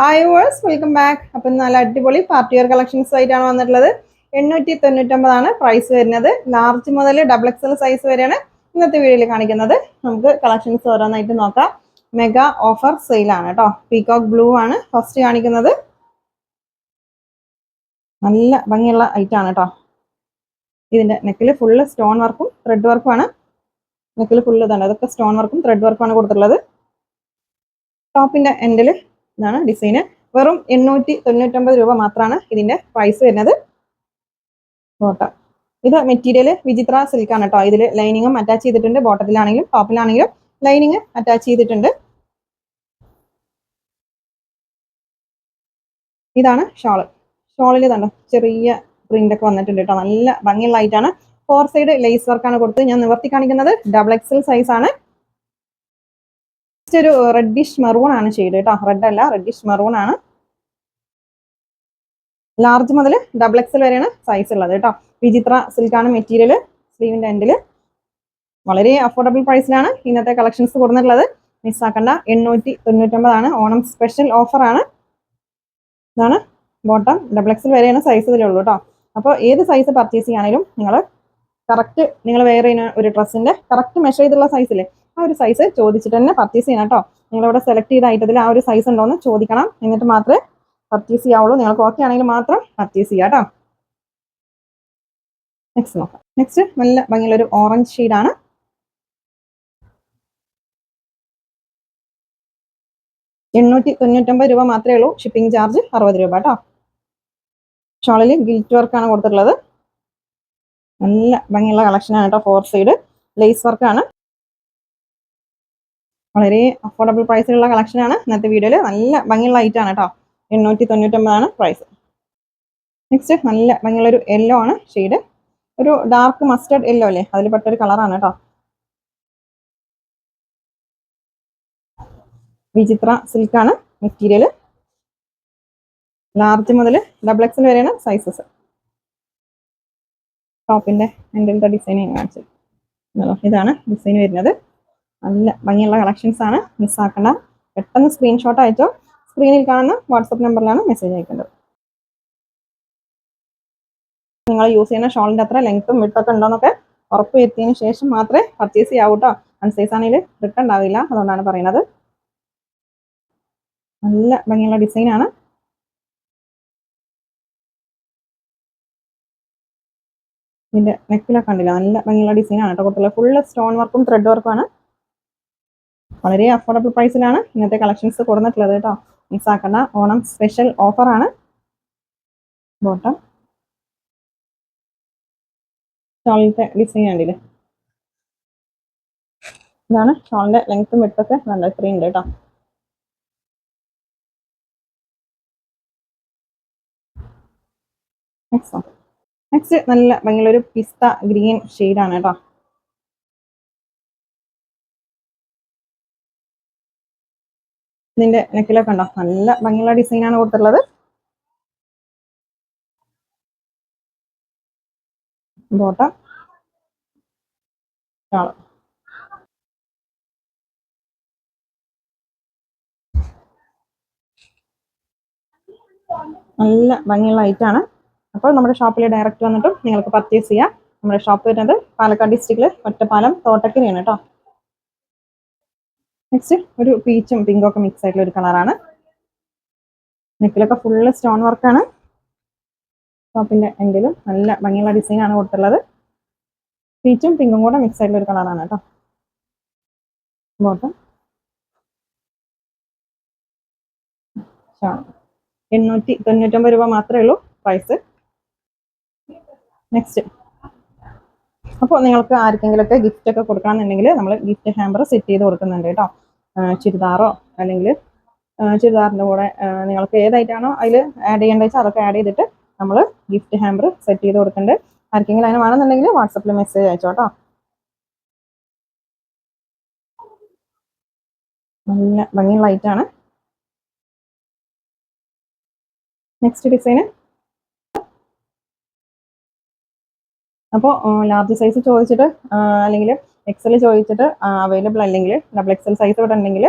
Hi verse welcome back അപ്പം നല്ല അടിപൊളി പാർട്ടി വെയർ കളക്ഷൻസ് ആയിട്ടാണ് വന്നിട്ടുള്ളത്. എണ്ണൂറ്റി തൊണ്ണൂറ്റൊമ്പതാണ് പ്രൈസ് വരുന്നത്. ലാർജ് മുതൽ ഡബിൾ എക്സൽ സൈസ് വരെയാണ് ഇന്നത്തെ വീഡിയോയിൽ കാണിക്കുന്നത്. നമുക്ക് കളക്ഷൻസ് ഓരോന്നായിട്ട് നോക്കാം. മെഗാ ഓഫർ സെയിലാണ് കേട്ടോ പീകോക്ക് ബ്ലൂ ആണ് ഫസ്റ്റ് കാണിക്കുന്നത്. നല്ല ഭംഗിയുള്ള ഐറ്റം ആണ് കേട്ടോ ഇതിന്റെ നെക്കിൽ ഫുള്ള് സ്റ്റോൺ വർക്കും ത്രെഡ് വർക്കും ആണ്. നെക്കിൽ ഫുള്ള് ഇതാണ് അതൊക്കെ സ്റ്റോൺ വർക്കും ത്രെഡ് വർക്കും ആണ് കൊടുത്തിട്ടുള്ളത്. ടോപ്പിന്റെ എൻഡിൽ ഇതാണ് ഡിസൈന് വെറും എണ്ണൂറ്റി തൊണ്ണൂറ്റൊമ്പത് രൂപ മാത്രമാണ് ഇതിന്റെ പ്രൈസ് വരുന്നത്. ബോട്ടം ഇത് മെറ്റീരിയൽ വിചിത്ര സിൽക്കാണ് കേട്ടോ. ഇതിൽ ലൈനിങ്ങും അറ്റാച്ച് ചെയ്തിട്ടുണ്ട്. ബോട്ടത്തിലാണെങ്കിലും ടോപ്പിലാണെങ്കിലും ലൈനിങ് അറ്റാച്ച് ചെയ്തിട്ടുണ്ട്. ഇതാണ് ഷോൾ ഷോളിൽ തന്നെ ചെറിയ പ്രിന്റ് ഒക്കെ വന്നിട്ടുണ്ട് കേട്ടോ. നല്ല ഭംഗിയുള്ള ആയിട്ടാണ് ഫോർ സൈഡ് ലേസ് വർക്കാണ് കൊടുത്തത് ഞാൻ നിവർത്തി കാണിക്കുന്നത്. ഡബിൾ എക്സൽ സൈസ് ആണ്. ഒരു റെഡിഷ് മെറൂൺ ആണ് ഷെയ്ഡ് കേട്ടോ റെഡ് അല്ല റെഡിഷ് മെറൂൺ ആണ്. ലാർജ് മുതൽ ഡബിൾ എക്സൽ വരെയാണ് സൈസ് ഉള്ളത് കേട്ടോ വിചിത്ര സിൽക്കാണ് മെറ്റീരിയൽ സ്ലീവിന്റെ എൻഡിൽ വളരെ അഫോർഡബിൾ പ്രൈസിലാണ് ഇന്നത്തെ കളക്ഷൻസ് കൊടുത്തിട്ടുള്ളത് മിസ്സാക്കണ്ട എണ്ണൂറ്റി തൊണ്ണൂറ്റൊമ്പതാണ് ഓണം സ്പെഷ്യൽ ഓഫർ ആണ്. ഇതാണ് ബോട്ടം ഡബിൾ എക്സൽ വരെയാണ് സൈസ് ഇതിലുള്ളൂ കേട്ടോ അപ്പോൾ ഏത് സൈസ് പർച്ചേസ് ചെയ്യാണെങ്കിലും നിങ്ങൾ കറക്റ്റ് നിങ്ങൾ വെയർ ചെയ്യുന്ന ഒരു ഡ്രസ്സിന്റെ കറക്റ്റ് മെഷർ ചെയ്തുള്ള സൈസില്ലേ ആ ഒരു സൈസ് ചോദിച്ചിട്ട് തന്നെ പർച്ചേസ് ചെയ്യണം കേട്ടോ നിങ്ങളിവിടെ സെലക്ട് ചെയ്ത ഐറ്റത്തിൽ ആ ഒരു സൈസ് ഉണ്ടോ എന്ന് ചോദിക്കണം. എന്നിട്ട് മാത്രമേ പർച്ചേസ് ചെയ്യാവുള്ളൂ. നിങ്ങൾക്ക് ഓക്കെ ആണെങ്കിൽ മാത്രം പർച്ചേസ് ചെയ്യാം കേട്ടോ നെക്സ്റ്റ് നോക്കാം. നെക്സ്റ്റ് നല്ല ഭംഗിയുള്ള ഒരു ഓറഞ്ച് ഷെയ്ഡാണ് എണ്ണൂറ്റി തൊണ്ണൂറ്റൊമ്പത് രൂപ മാത്രമേ ഉള്ളൂ. ഷിപ്പിംഗ് ചാർജ് അറുപത് രൂപ കേട്ടോ ഷോളിൽ ഗിൽറ്റ് വർക്കാണ് കൊടുത്തിട്ടുള്ളത്. നല്ല ഭംഗിയുള്ള കളക്ഷനാണ് കേട്ടോ ഫോർ സൈഡ് ലേസ് വർക്കാണ് വളരെ അഫോർഡബിൾ പ്രൈസിലുള്ള കളക്ഷനാണ് ഇന്നത്തെ വീഡിയോയിൽ നല്ല ഭംഗിയുള്ള ഐറ്റം ആണ് കേട്ടോ എണ്ണൂറ്റി തൊണ്ണൂറ്റൊമ്പതാണ് പ്രൈസ് നെക്സ്റ്റ് നല്ല ഭംഗിയുള്ള ഒരു യെല്ലോ ആണ് ഷെയ്ഡ് ഒരു ഡാർക്ക് മസ്റ്റർഡ് യെല്ലോ അല്ലേ? അതിൽ പെട്ടൊരു കളറാണ് കേട്ടോ വിചിത്ര സിൽക്കാണ് മെറ്റീരിയൽ ലാർജ് മുതൽ ഡബിൾ എക്സൽ വരെയാണ് സൈസസ് ടോപ്പിന്റെ എന്റെ ഡിസൈനിങ് കാണിച്ചത്. ഇതാണ്? ഡിസൈൻ വരുന്നത്. നല്ല ഭംഗിയുള്ള കളക്ഷൻസ് ആണ് മിസ്സാക്കണ്ട പെട്ടെന്ന് സ്ക്രീൻഷോട്ട് അയച്ചോ. സ്ക്രീനിൽ കാണുന്ന വാട്സപ്പ് നമ്പറിലാണ് മെസ്സേജ് അയക്കേണ്ടത്. നിങ്ങൾ യൂസ് ചെയ്യുന്ന ഷോളിന്റെ അത്ര ലെങ്ത്തും വിട്ടൊക്കെ ഉണ്ടോന്നൊക്കെ ഉറപ്പ് വരുത്തിയതിന് ശേഷം മാത്രമേ പർച്ചേസ് ചെയ്യാവൂട്ടോ അൺസൈസ് ആണെങ്കിൽ റിട്ടേൺ ഉണ്ടാവില്ല അതുകൊണ്ടാണ് പറയുന്നത്. നല്ല ഭംഗിയുള്ള ഡിസൈൻ ആണ്. ഇതിന്റെ നെക്കിലൊക്കെ ഉണ്ടല്ലോ നല്ല ഭംഗിയുള്ള ഡിസൈൻ ആണ് കേട്ടോ കുട്ടികളെ. ഫുള്ള് സ്റ്റോൺ വർക്കും ത്രെഡ് വർക്കും ആണ്. വളരെ അഫോർഡബിൾ പ്രൈസിലാണ് ഇന്നത്തെ കളക്ഷൻസ് കൊടുത്തിട്ടുള്ളത് കേട്ടോ. മിസ് മിസ്സാക്കണ്ട ഓണം സ്പെഷ്യൽ ഓഫറാണ് ബോട്ടം ഷോളിന്റെ ഡിസൈൻ കണ്ടില്ലേ? ഇതാണ് ഷോളിന്റെ ലെങ്ത്തും വിട്ടൊക്കെ നല്ല ഇത്രയും ഉണ്ട് കേട്ടോ. നെക്സ്റ്റ് നല്ല ഭംഗിയുള്ള ഒരു പിസ്ത ഗ്രീൻ ഷെയ്ഡാണ് കേട്ടോ. ഇതിന്റെ നെക്കിലൊക്കെ ഉണ്ടോ നല്ല ഭംഗിയുള്ള ഡിസൈൻ ആണ് കൊടുത്തിട്ടുള്ളത്. ബോട്ടം നല്ല ഭംഗിയുള്ള ഐറ്റാണ് അപ്പോൾ നമ്മുടെ ഷോപ്പിൽ ഡയറക്റ്റ് വന്നിട്ടും നിങ്ങൾക്ക് പർച്ചേസ് ചെയ്യാം. നമ്മുടെ ഷോപ്പ് വരുന്നത് പാലക്കാട് ഡിസ്ട്രിക്റ്റിൽ ഒറ്റപ്പാലം തോട്ടക്കരയാണ് കേട്ടോ നെക്സ്റ്റ് ഒരു പീച്ചും പിങ്കും ഒക്കെ മിക്സ് ആയിട്ടുള്ള ഒരു കളറാണ് നെക്കിലൊക്കെ ഫുള്ള് സ്റ്റോൺ വർക്കാണ് ടോപ്പിന്റെ എങ്കിലും നല്ല ഭംഗിയുള്ള ഡിസൈൻ ആണ് കൊടുത്തുള്ളത് പീച്ചും പിങ്കും കൂടെ മിക്സ് ആയിട്ടുള്ള ഒരു കളറാണ് കേട്ടോ. ബോട്ടം എണ്ണൂറ്റി തൊണ്ണൂറ്റൊമ്പത് രൂപ മാത്രമേ ഉള്ളൂ പ്രൈസ് നെക്സ്റ്റ് അപ്പോൾ നിങ്ങൾക്ക് ആർക്കെങ്കിലുമൊക്കെ ഗിഫ്റ്റ് ഒക്കെ കൊടുക്കണമെന്നുണ്ടെങ്കിൽ നമ്മൾ ഗിഫ്റ്റ് ഹാമ്പർ സെറ്റ് ചെയ്ത് കൊടുക്കുന്നുണ്ട് കേട്ടോ. ചുരിദാറോ അല്ലെങ്കിൽ ചുരിദാറിന്റെ കൂടെ നിങ്ങൾക്ക് ഏതായിട്ടാണോ അതിൽ ആഡ് ചെയ്യേണ്ടത് വെച്ചാൽ അതൊക്കെ ആഡ് ചെയ്തിട്ട് നമ്മൾ ഗിഫ്റ്റ് ഹാമ്പർ സെറ്റ് ചെയ്ത് കൊടുക്കുന്നുണ്ട്. ആർക്കെങ്കിലും അതിന് വേണമെന്നുണ്ടെങ്കിൽ വാട്സപ്പിൽ മെസ്സേജ് അയച്ചോ കേട്ടോ. നല്ല ഭംഗിയുള്ള ലൈറ്റാണ് നെക്സ്റ്റ് ഡിസൈന് അപ്പോൾ ലാർജ് സൈസ് ചോദിച്ചിട്ട് അല്ലെങ്കിൽ എക്സൽ ചോദിച്ചിട്ട് അവൈലബിൾ അല്ലെങ്കിൽ ഡബിൾ എക്സൽ സൈസ് ഇവിടെ ഉണ്ടെങ്കിൽ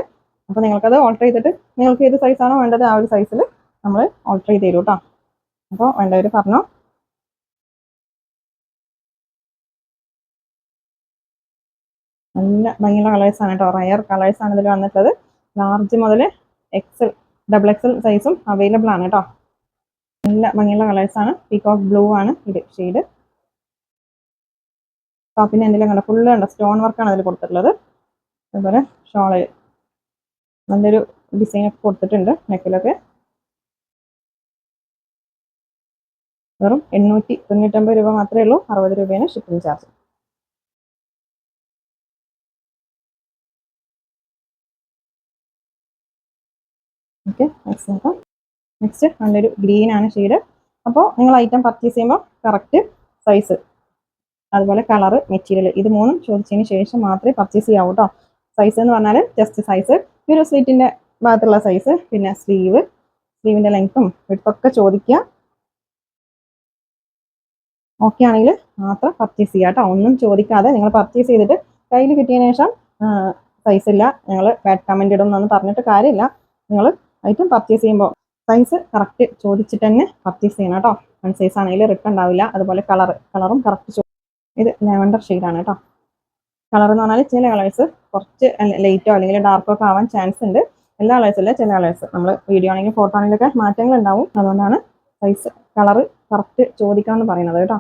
അപ്പോൾ നിങ്ങൾക്കത് ഓൾട്ടർ ചെയ്തിട്ട് നിങ്ങൾക്ക് ഏത് സൈസാണോ വേണ്ടത് ആ ഒരു സൈസിൽ നമ്മൾ ഓൾട്ടർ ചെയ്ത് തരും കേട്ടോ അപ്പോൾ വേണ്ടവർ പറഞ്ഞോ? നല്ല ഭംഗിയുള്ള കളേഴ്സാണ് കേട്ടോ റയർ കളേഴ്സാണ് ഇതിൽ വന്നിട്ടുള്ളത് ലാർജ് മുതൽ എക്സൽ ഡബിൾ എക്സൽ സൈസും അവൈലബിൾ ആണ് കേട്ടോ നല്ല ഭംഗിയുള്ള കളേഴ്സാണ് പീകോക്ക് ബ്ലൂ ആണ് ഇത് ഷെയ്ഡ് ടോപ്പിന് എന്തെങ്കിലും കണ്ട ഫുള്ള് കണ്ട സ്റ്റോൺ വർക്കാണ് അതിൽ കൊടുത്തിട്ടുള്ളത്. അതുപോലെ ഷോൾ നല്ലൊരു ഡിസൈൻ ഒക്കെ കൊടുത്തിട്ടുണ്ട് നെക്കിലൊക്കെ. വെറും എണ്ണൂറ്റി തൊണ്ണൂറ്റമ്പത് രൂപ മാത്രമേ ഉള്ളൂ അറുപത് രൂപയാണ് ഷിപ്പിംഗ് ചാർജ് ഓക്കെ നെക്സ്റ്റ് നോക്കാം. നെക്സ്റ്റ് നല്ലൊരു ഗ്രീൻ ആണ് ഷെയ്ഡ്. അപ്പോൾ നിങ്ങൾ ഐറ്റം പർച്ചേസ് ചെയ്യുമ്പോൾ കറക്റ്റ് സൈസ് അതുപോലെ കളർ മെറ്റീരിയൽ ഇത് മൂന്നും ചോദിച്ചതിന് ശേഷം മാത്രമേ പർച്ചേസ് ചെയ്യാവൂ കേട്ടോ സൈസ് എന്ന് പറഞ്ഞാൽ ജസ്റ്റ് സൈസ് ഈ ഒരു സ്ലീറ്റിന്റെ ഭാഗത്തുള്ള സൈസ് പിന്നെ സ്ലീവ് സ്ലീവിന്റെ ലെങ്ത്തും വിടുത്തൊക്കെ ചോദിക്കുക. ഓക്കെ ആണെങ്കിൽ മാത്രം പർച്ചേസ് ചെയ്യുക കേട്ടോ ഒന്നും ചോദിക്കാതെ നിങ്ങൾ പർച്ചേസ് ചെയ്തിട്ട് കയ്യിൽ കിട്ടിയതിന് ശേഷം സൈസ് ഇല്ല. ഞങ്ങൾ ബാഡ് കമന്റ് ഇടും എന്നൊന്നും പറഞ്ഞിട്ട് കാര്യമില്ല. നിങ്ങൾ ഐറ്റം പർച്ചേസ് ചെയ്യുമ്പോൾ സൈസ് കറക്റ്റ് ചോദിച്ചിട്ട് തന്നെ പർച്ചേസ് ചെയ്യണം കേട്ടോ വൺ സൈസ് ആണെങ്കിൽ റിട്ടേൺ ഉണ്ടാവില്ല. അതുപോലെ കളർ കളറും കറക്റ്റ് ഇത് ലാവൻഡർ ഷെയ്ഡാണ് കേട്ടോ. കളർ എന്ന് പറഞ്ഞാൽ ചില കളേഴ്സ് കുറച്ച് ലൈറ്റോ അല്ലെങ്കിൽ ഡാർക്കോ ഒക്കെ ആവാൻ ചാൻസ് ഉണ്ട്. എല്ലാ കളേഴ്സും ചില കളേഴ്സ് നമ്മൾ വീഡിയോ ആണെങ്കിലും ഫോട്ടോ ആണെങ്കിലൊക്കെ മാറ്റങ്ങൾ ഉണ്ടാവും. അതുകൊണ്ടാണ് സൈസ് കളർ കറക്റ്റ് ചോദിക്കണം എന്ന് പറയുന്നത് കേട്ടോ.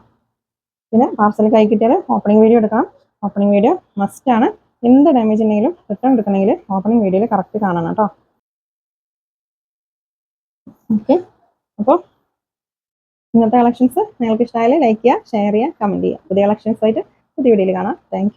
പിന്നെ പാർസൽ കൈ കിട്ടിയാൽ ഓപ്പണിംഗ് വീഡിയോ എടുക്കണം. ഓപ്പണിംഗ് വീഡിയോ മസ്റ്റ് ആണ്. എന്ത് ഡാമേജ് ഉണ്ടെങ്കിലും റിട്ടേൺ എടുക്കണമെങ്കിൽ ഓപ്പണിംഗ് വീഡിയോയിൽ കറക്റ്റ് കാണണം കേട്ടോ. ഓക്കെ അപ്പോൾ ഇന്നത്തെ കളക്ഷൻസ് നിങ്ങൾക്ക് ഇഷ്ടമായാലും ലൈക്ക് ചെയ്യുക ഷെയർ ചെയ്യുക കമന്റ് ചെയ്യുക. പുതിയ കളക്ഷൻസ് ആയിട്ട് പുതിയ വീഡിയോയിൽ കാണാം. താങ്ക്